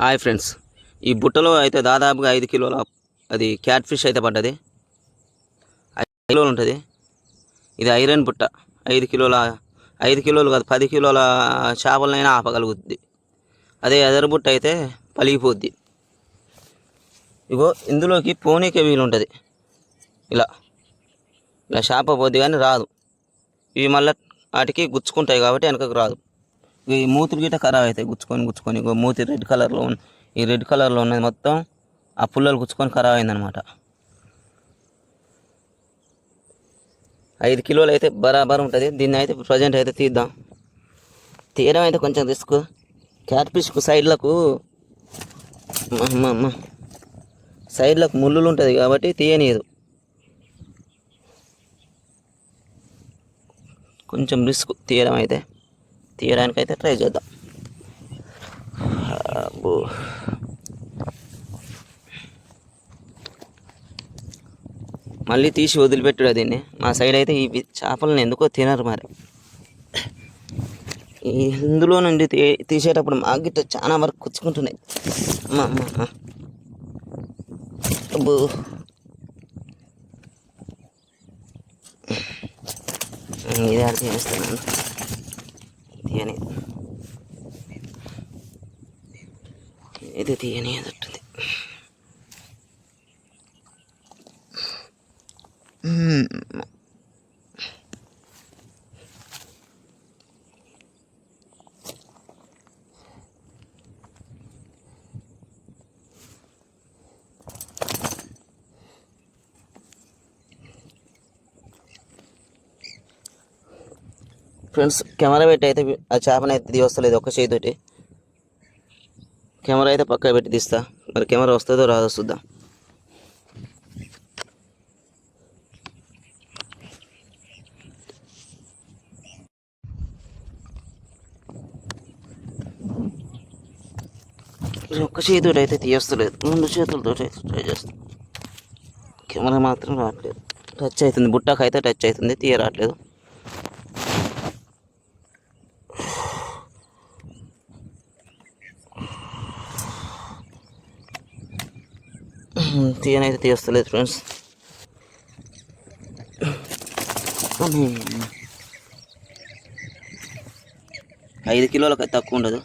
Hi friends ఈ బుట్టలో అయితే దాదాపుగా ఐదు కిలోల అది క్యాట్ ఫిష్ అయితే పడ్డది. ఐదు కిలోలు ఉంటుంది. ఇది ఐరన్ బుట్ట. ఐదు కిలోల ఐదు కిలోలు కాదు పది కిలోల చేపలనైనా ఆపగలుగుద్ది. అదే ఎదరు బుట్ట అయితే పలిగిపోద్ది. ఇగో ఇందులోకి పోనీకే వీలు ఉంటుంది ఇలా ఇలా చేప పోద్ది కానీ రాదు. ఇవి మళ్ళీ వాటికి గుచ్చుకుంటాయి కాబట్టి వెనకకు రాదు. ఈ మూతులు గిట్ట ఖరాబ్ అవుతాయి. గుచ్చుకొని గుచ్చుకొని. ఇగో మూతి రెడ్ కలర్లో ఉన్న ఈ రెడ్ కలర్లో ఉన్నది మొత్తం ఆ పుల్లలు గుచ్చుకొని ఖరాబ్ అయిందనమాట ఐదు కిలోలు అయితే బరాబర్ ఉంటుంది. దీన్ని అయితే ప్రజెంట్ అయితే తీద్దాం. తీయడం అయితే కొంచెం రిస్క్. క్యాట్ఫిష్కు సైడ్లకు అమ్మ సైడ్లకు ముళ్ళులు ఉంటుంది కాబట్టి తీయనీయదు. కొంచెం రిస్క్ తీయడం అయితే తీయడానికైతే ట్రై చేద్దాం. అబ్బో. మళ్ళీ తీసి వదిలిపెట్టుడు దీన్ని. మా సైడ్ అయితే ఈ చేపలను ఎందుకో తినరు మరి. ఈ ఇందులో నుండి తీ తీసేటప్పుడు మా గిట్ట చాలా వరకు కుచ్చుకుంటున్నాయి. అమ్మ అమ్మా అమ్మా. అబ్బో. ఇది అర్థం చేస్తున్నాను తీయని ఇది తీయని అది అదట్టుంది ఫ్రెండ్స్ కెమెరా పెట్టి అయితే ఆ చేపని అయితే తీయవస్తలేదు ఒక్క చేతితోటి కెమెరా అయితే పక్క పెట్టి తీస్తా. మరి కెమెరా వస్తుందో రాదో చూద్దాం. ఒక్క చేతితో అయితే తీయస్తలేదు. రెండు చేతులతో అయితే ట్రై చేస్తాం. కెమెరా మాత్రం రావట్లేదు. టచ్ అవుతుంది. బుట్టకైతే టచ్ అవుతుంది. తీయ రావట్లేదు తీయనైతే తీయస్తలేదు ఫ్రెండ్స్ ఐదు కిలోలకు అయితే తక్కువ ఉండదు